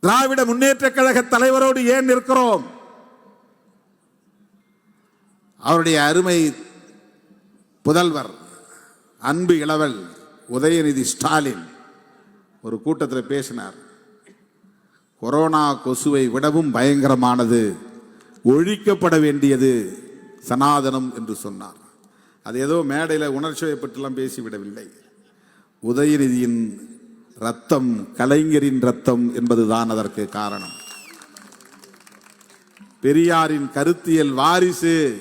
திராவிட முன்னேற்ற கழக தலைவரோடு ஏன் நிற்கிறோம்? அவருடைய அருமை புதல்வர் அன்பு இளவல் உதயநிதி ஸ்டாலின் ஒரு கூட்டத்தில் பேசினார். கொரோனா கொசுவை விடவும் பயங்கரமானது ஒழிக்கப்பட வேண்டியது சனாதனம் என்று சொன்னார். அது ஏதோ மேடையில் உணர்ச்சியை பற்றிலாம் பேசிவிடவில்லை. உதயநிதியின் ரத்தம் கலைஞரின் ரத்தம் என்பதுதான் அதற்கு காரணம். பெரியாரின் கருத்தியல் வாரிசு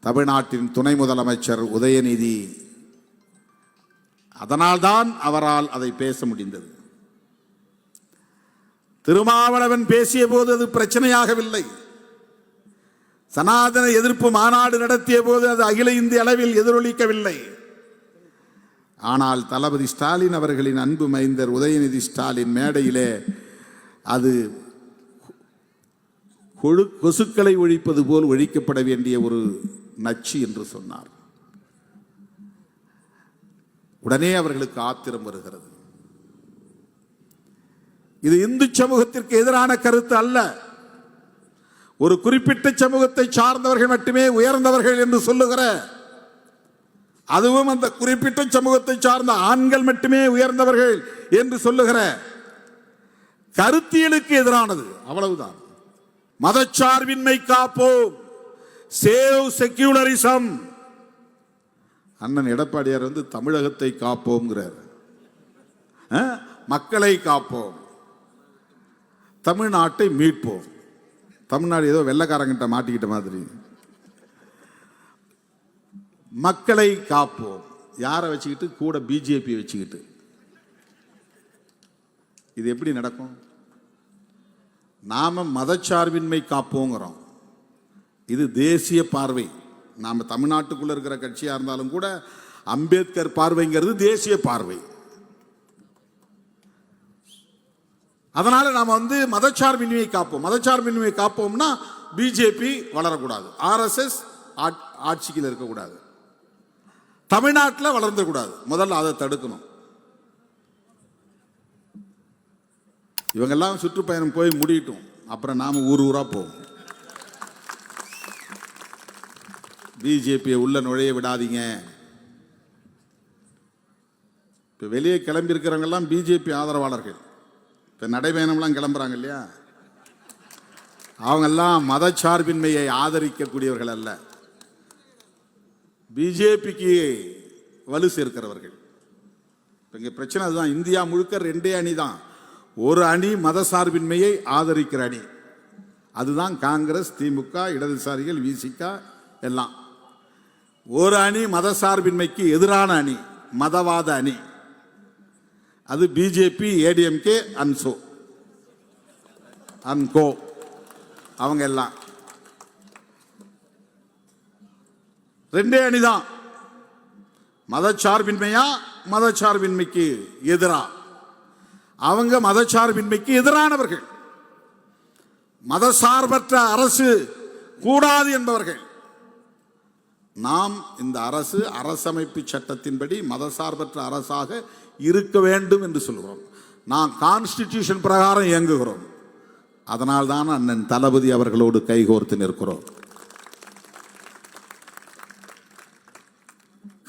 தமிழ்நாட்டின் துணை முதலமைச்சர் உதயநிதி. அதனால்தான் அவரால் அதை பேச முடிந்தது. திருமாவளவன் பேசிய போது அது பிரச்சனையாகவில்லை. சனாதன எதிர்ப்பு மாநாடு நடத்திய போது அது அகில இந்திய அளவில் எதிரொலிக்கவில்லை. ஆனால் தளபதி ஸ்டாலின் அவர்களின் அன்பு மைந்தர் உதயநிதி ஸ்டாலின் மேடையிலே அது கொழு கொசுக்களை ஒழிப்பது போல் ஒழிக்கப்பட வேண்டிய ஒரு நச்சு என்று சொன்னார். உடனே அவர்களுக்கு ஆத்திரம் வருகிறது. இது இந்து சமூகத்திற்கு எதிரான கருத்து அல்ல. ஒரு குறிப்பிட்ட சமூகத்தை சார்ந்தவர்கள் மட்டுமே உயர்ந்தவர்கள் என்று சொல்லுகிற அதுவும் அந்த குறிப்பிட்ட சமூகத்தை சார்ந்த ஆண்கள் மட்டுமே உயர்ந்தவர்கள் என்று சொல்லுகிற கருத்தியலுக்கு எதிரானது. அவ்வளவுதான். மதச்சார்பின்மை காப்போம். சேவ் செக்யூலரிசம் அண்ணன் எடப்பாடியார் வந்து தமிழகத்தை காப்போம்ங்கிறார். ஆ? மக்களை காப்போம். தமிழ்நாட்டை மீட்போம். தமிழ்நாடு ஏதோ வெள்ளக்காரங்கிட்ட மாட்டிக்கிட்ட மாதிரி. மக்களை காப்போம். யாரை வச்சுக்கிட்டு? கூட பிஜேபி வச்சுக்கிட்டு. இது எப்படி நடக்கும்? நாம் மதச்சார்பின்மை காப்போங்கிறோம். இது தேசிய பார்வை. நாம் தமிழ்நாட்டுக்குள்ளே இருக்கிற கட்சியாக இருந்தாலும் கூட அம்பேத்கர் பார்வைங்கிறது தேசிய பார்வை. அதனால் நாம் வந்து மதச்சார்பின்மையை காப்போம். மதச்சார்பின்மையை காப்போம்னா பிஜேபி வளரக்கூடாது. ஆர்எஸ்எஸ் ஆட்சியில் இருக்கக்கூடாது. தமிழ்நாட்டில் வளர்ந்துடக்கூடாது முதல்ல அதை தடுக்கணும். இவங்கெல்லாம் சுற்றுப்பயணம் போய் முடியட்டும். அப்புறம் நாம் ஊர் ஊராக போவோம். பிஜேபியை உள்ள நுழைய விடாதீங்க. இப்போ வெளியே கிளம்பியிருக்கிறவங்கெல்லாம் பிஜேபி ஆதரவாளர்கள். இப்போ நடைபயணம்லாம் கிளம்புறாங்க இல்லையா? அவங்கெல்லாம் மதச்சார்பின்மையை ஆதரிக்கக்கூடியவர்கள் அல்ல. பிஜேபிக்கு வலு சேர்க்கிறவர்கள். இப்போ இங்கே பிரச்சனை அதுதான். இந்தியா முழுக்க ரெண்டே அணி தான். ஒரு அணி மதசார்பின்மையை ஆதரிக்கிற அணி. அதுதான் காங்கிரஸ் திமுக இடதுசாரிகள் விசிக எல்லாம். ஒரு அணி மதசார்பின்மைக்கு எதிரான அணி மதவாத அணி. அது பிஜேபி ஏடிஎம்கே அன்சோ. அன்கோ. அவங்க எல்லாம். ரெண்டே அணிதான். மதச்சார்பின்மையா மதச்சார்பின்மைக்கு எதிரா? அவங்க மதச்சார்பின்மைக்கு எதிரானவர்கள். மதசார்பற்ற அரசு கூடாது என்பவர்கள். நாம் இந்த அரசு அரசமைப்பு சட்டத்தின்படி மதசார்பற்ற அரசாக இருக்க வேண்டும் என்று சொல்கிறோம். நாம் கான்ஸ்டிடியூஷன் பிரகாரம் இயங்குகிறோம். அதனால் தான் அண்ணன் தளபதி அவர்களோடு கைகோர்த்து நிற்கிறோம்.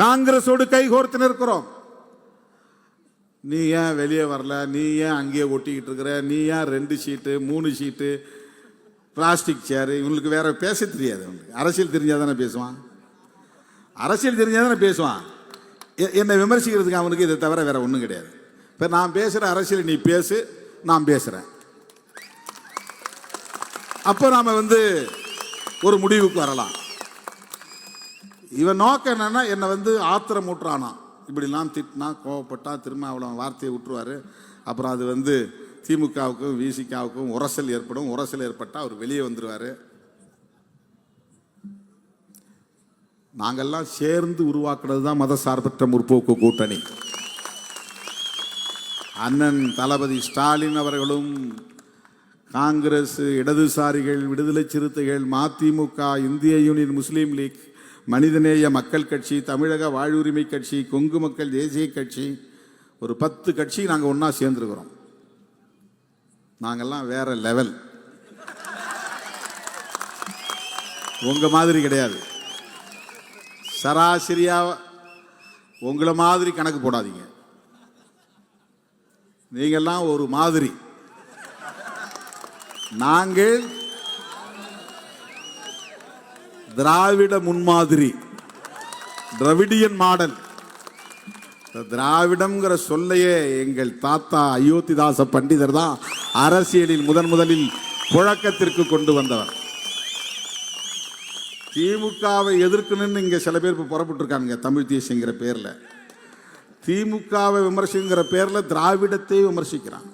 காங்கிரஸோடு கைகோர்த்து நிற்கிறோம் நீ ஏன் வெளியே வரல? நீ ஏன் அங்கேயே ஒட்டிக்கிட்டு இருக்கிற? நீ ஏன் ரெண்டு சீட்டு மூணு சீட்டு பிளாஸ்டிக் சேரு இவங்களுக்கு வேற பேச தெரியாது. அவனுக்கு அரசியல் தெரிஞ்சாதானே பேசுவான்? அரசியல் தெரிஞ்சாதானே பேசுவான்? என்னை விமர்சிக்கிறதுக்கு அவனுக்கு இதை தவிர வேற ஒன்றும் கிடையாது. இப்போ நான் பேசுகிற அரசியல் நீ பேசு நான் பேசுகிறேன் அப்போ நாம் வந்து ஒரு முடிவுக்கு வரலாம். இவன் நோக்கம் என்னன்னா என்னை வந்து ஆத்திரம் ஊட்டுறானா இப்படிலாம் திட்டினா கோவப்பட்டா திரும்ப அவ்வளோ வார்த்தையை விட்டுருவாரு. அப்புறம் அது வந்து திமுகவுக்கும் விசிகாவுக்கும் உரசல் ஏற்படும். உரசல் ஏற்பட்டால் அவர் வெளியே வந்துடுவார் நாங்கள்லாம் சேர்ந்து உருவாக்குனது தான் மதசார்பற்ற முற்போக்கு கூட்டணி. அண்ணன் தளபதி ஸ்டாலின் அவர்களும் காங்கிரஸ் இடதுசாரிகள் விடுதலை சிறுத்தைகள் மதிமுக இந்திய யூனியன் முஸ்லீம் லீக் மனிதநேய மக்கள் கட்சி தமிழக வாழ்வுரிமை கட்சி கொங்கு மக்கள் தேசிய கட்சி ஒரு பத்து கட்சி நாங்கள் ஒன்றா சேர்ந்துருக்கிறோம். நாங்கள்லாம் வேற லெவல் உங்கள் மாதிரி கிடையாது. சராசரியாக உங்களை மாதிரி கணக்கு போடாதீங்க. நீங்கள்லாம் ஒரு மாதிரி. நாங்கள் திராவிட முன்மாதிரி திராவிடியன் மாடல். திராவிடம்ங்கிற சொல்லையே எங்கள் தாத்தா அயோத்திதாச பண்டிதர் தான் அரசியலில் முதன் முதலில் புழக்கத்திற்கு கொண்டு வந்தவர். திமுகவை எதிர்க்கணும்னு இங்க சில பேர் இப்போ புறப்பட்டுருக்காங்க தமிழ் தேசியங்கிற பேர்ல. திமுகவை விமர்சிங்கிற பேர்ல திராவிடத்தை விமர்சிக்கிறான்.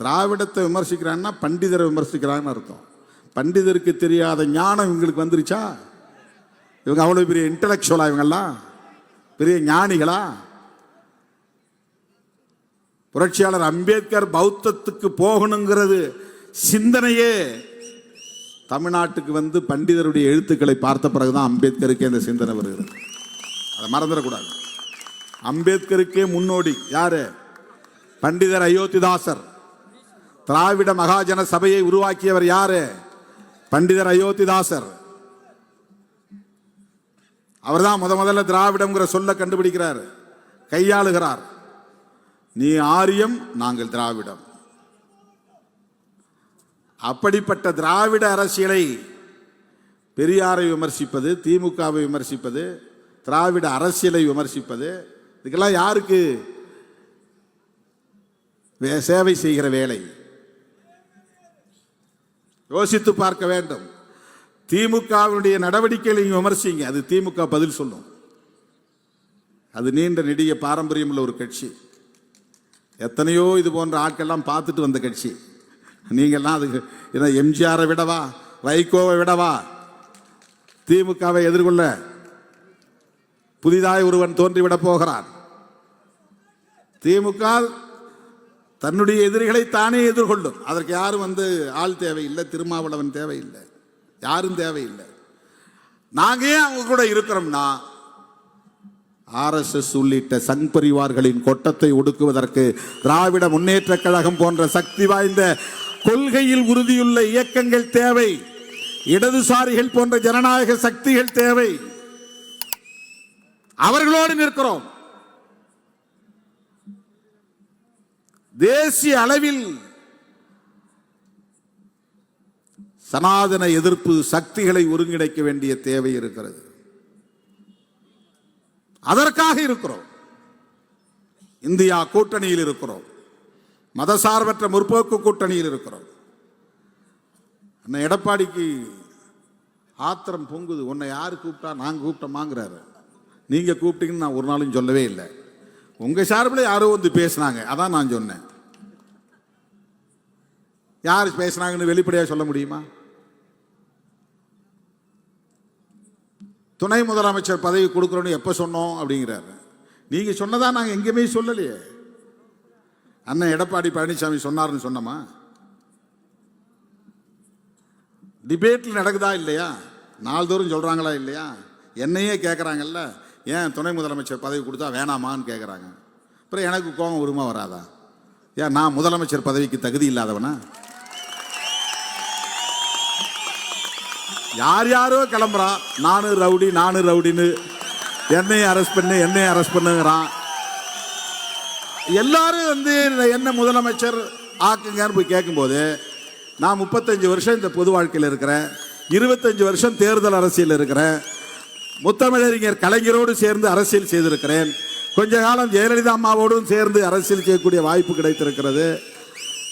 திராவிடத்தை விமர்சிக்கிறான்னா பண்டிதரை விமர்சிக்கிறான்னு அர்த்தம். பண்டிதருக்கு தெரியாத ஞானம் இவங்களுக்கு வந்துருச்சா? இவங்க அவ்வளோ பெரிய இன்டலெக்சுவலா இவங்கெல்லாம்? பெரிய ஞானிகளா? புரட்சியாளர் அம்பேத்கர் பௌத்தத்துக்கு போகணுங்கிறது சிந்தனையே. தமிழ்நாட்டுக்கு வந்து பண்டிதருடைய எழுத்துக்களை பார்த்த பிறகுதான் அம்பேத்கருக்கே இந்த சிந்தனை வருகிறது. அதை மறந்துடக்கூடாது. அம்பேத்கருக்கே முன்னோடி யாரு? பண்டிதர் அயோத்திதாசர். திராவிட மகாஜன சபையை உருவாக்கியவர் யாரு? பண்டிதர் அயோத்திதாசர். அவர் தான் முத முதல்ல திராவிடம்ங்கிற சொல்ல கண்டுபிடிக்கிறார். கையாளுகிறார். நீ ஆரியம் நாங்கள் திராவிடம். அப்படிப்பட்ட திராவிட அரசியலை பெரியாரை விமர்சிப்பது திமுகவை விமர்சிப்பது திராவிட அரசியலை விமர்சிப்பது இதுக்கெல்லாம் யாருக்கு வே- சேவை செய்கிற வேலை? யோசித்து பார்க்க வேண்டும். திமுகவினுடைய நடவடிக்கைகளை விமர்சிங்க. அது திமுக பதில் சொல்லும். அது நீண்ட நெடிய பாரம்பரியம் உள்ள ஒரு கட்சி. எத்தனையோ இது போன்ற ஆட்கள்லாம் பார்த்துட்டு வந்த கட்சி. நீங்கள்லாம் அதுக்கு என்ன எம்ஜிஆரை விடவா வைகோவை விடவா திமுகவை எதிர்கொள்ள புதிதாய் ஒருவன் தோன்றிவிடப் போகிறான். திமுக தன்னுடைய எதிரிகளை தானே எதிர்கொள்ளும். அதற்கு யாரும் வந்து ஆள் தேவையில்லை திருமாவளவன் தேவையில்லை யாரும் தேவையில்லை. நாங்கள் ஏன் அவங்க கூட இருக்கிறோம்னா ஆர்எஸ்எஸ் உள்ளிட்ட சங் பரிவார்களின் கொட்டத்தை ஒடுக்குவதற்கு திராவிட முன்னேற்ற கழகம் போன்ற சக்தி வாய்ந்த கொள்கையில் உறுதியுள்ள இயக்கங்கள் தேவை. இடதுசாரிகள் போன்ற ஜனநாயக சக்திகள் தேவை. அவர்களோடு நிற்கிறோம். தேசிய அளவில் சனாதன எதிர்ப்பு சக்திகளை ஒருங்கிணைக்க வேண்டிய தேவை இருக்கிறது. அதற்காக இருக்கிறோம். இந்தியா கூட்டணியில் இருக்கிறோம். மதசார்பற்ற முற்போக்கு கூட்டணியில் இருக்கிறோம். அண்ணன் எடப்பாடிக்கு ஆத்திரம் பொங்குது. உன்னை யார் கூப்பிட்டா நாங்கள் கூப்பிட்டோமாங்கிறாரு. நீங்கள் கூப்பிட்டீங்கன்னு நான் ஒரு நாளும் சொல்லவே இல்லை. உங்கள் சார்பில் யாரோ வந்து பேசுனாங்க. அதான் நான் சொன்னேன். யார் பேசினாங்கன்னு வெளிப்படையாக சொல்ல முடியுமா? துணை முதலமைச்சர் பதவி கொடுக்குறோன்னு எப்போ சொன்னோம் அப்படிங்கிறாரு. நீங்கள் சொன்னதா நாங்கள் எங்கேயுமே சொல்லலையே. அண்ணன் எடப்பாடி பழனிசாமி சொன்னார்னு சொன்னோமா? டிபேட்டில் நடக்குதா இல்லையா? நாள்தோறும் சொல்கிறாங்களா இல்லையா? என்னையே கேட்குறாங்கல்ல ஏன் துணை முதலமைச்சர் பதவி கொடுத்தா வேணாமான்னு கேட்குறாங்க அப்புறம் எனக்கு கோபம் உரிமை வராதா? ஏன் நான் முதலமைச்சர் பதவிக்கு தகுதி இல்லாதவனா? யார் யாரோ கிளம்புறான் நானும் ரவுடி நானும் ரவுடின்னு என்னையும் அரெஸ்ட் பண்ணு என்னையும் அரெஸ்ட் பண்ணுங்கிறான். எல்லாரும் வந்து என்ன முதலமைச்சர் ஆக்குங்கன்னு போய் கேட்கும்போது நான் முப்பத்தஞ்சு வருஷம் இந்த பொது வாழ்க்கையில் இருக்கிறேன். இருபத்தஞ்சு வருஷம் தேர்தல் அரசியல் இருக்கிறேன். முத்தமிழறிஞர் கலைஞரோடு சேர்ந்து அரசியல் செய்திருக்கிறேன். கொஞ்ச காலம் ஜெயலலிதா அம்மாவோடும் சேர்ந்து அரசியல் செய்யக்கூடிய வாய்ப்பு கிடைத்திருக்கிறது.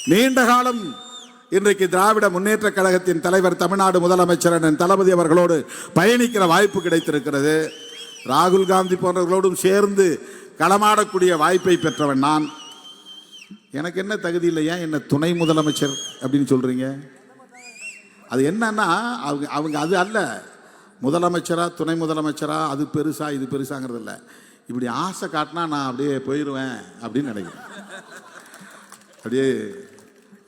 நீண்ட காலம் இன்றைக்கு திராவிட முன்னேற்ற கழகத்தின் தலைவர் தமிழ்நாடு முதலமைச்சர் அண்ணன் தளபதி அவர்களோடு பயணிக்கிற வாய்ப்பு கிடைத்திருக்கிறது. ராகுல் காந்தி போன்றவர்களோடும் சேர்ந்து களமாடக்கூடிய வாய்ப்பை பெற்றவன் நான். எனக்கு என்ன தகுதி இல்லையா ஏன் என்ன துணை முதலமைச்சர் அப்படின்னு சொல்றீங்க? அது என்னன்னா அவங்க அவங்க அது அல்ல. முதலமைச்சரா துணை முதலமைச்சரா அது பெருசா இது பெருசாங்கிறது இல்லை இப்படி ஆசை காட்டினா நான் அப்படியே போயிடுவேன் அப்படின்னு நினைக்கிறேன். அப்படியே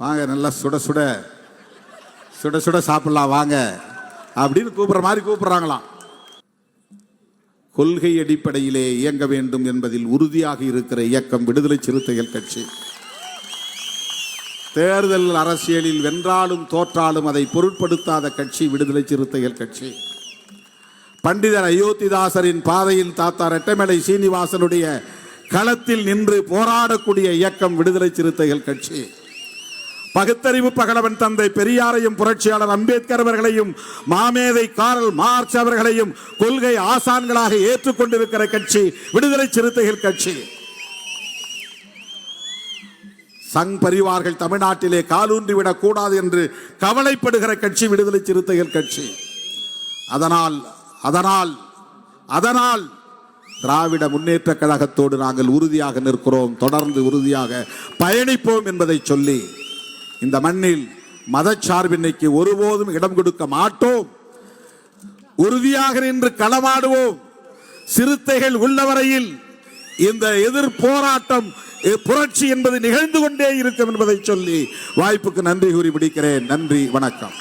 வாங்க நல்லா சுட சுட சுட சுட சாப்பிடலாம் வாங்க அப்படின்னு கூப்பிட்ற மாதிரி கூப்பிட்றாங்களாம். கொள்கை அடிப்படையிலே இயங்க வேண்டும் என்பதில் உறுதியாக இருக்கிற இயக்கம் விடுதலை சிறுத்தைகள் கட்சி. தேர்தல் அரசியலில் வென்றாலும் தோற்றாலும் அதை பொருட்படுத்தாத கட்சி விடுதலை சிறுத்தைகள் கட்சி. பண்டிதர் அயோத்திதாசரின் பாதையின் தாத்தா ரெட்டமலை சீனிவாசனுடைய களத்தில் நின்று போராடக்கூடிய இயக்கம் விடுதலை சிறுத்தைகள் கட்சி. பகுத்தறிவு பகலவன் தந்தை பெரியாரையும் புரட்சியாளர் அம்பேத்கர் அவர்களையும் மாமேதை காரல் மார்ச் அவர்களையும் கொள்கை ஆசான்களாக ஏற்றுக்கொண்டிருக்கிற கட்சி விடுதலை சிறுத்தைகள் கட்சி. சங் பரிவார்கள் தமிழ்நாட்டிலே காலூன்றி விடக்கூடாது என்று கவலைப்படுகிற கட்சி விடுதலை சிறுத்தைகள் கட்சி. அதனால் அதனால் அதனால் திராவிட முன்னேற்ற கழகத்தோடு நாங்கள் உறுதியாக நிற்கிறோம் தொடர்ந்து உறுதியாக பயணிப்போம் என்பதை சொல்லி இந்த மண்ணில் மதச்சார்பின்மைக்கு ஒருபோதும் இடம் கொடுக்க மாட்டோம். உறுதியாக நின்று களமாடுவோம். சிறுத்தைகள் உள்ளவரையில் இந்த எதிர் போராட்டம் புரட்சி என்பது நிகழ்ந்து கொண்டே இருக்கும் என்பதை சொல்லி வாய்ப்புக்கு நன்றி கூறி முடிக்கிறேன். நன்றி வணக்கம்.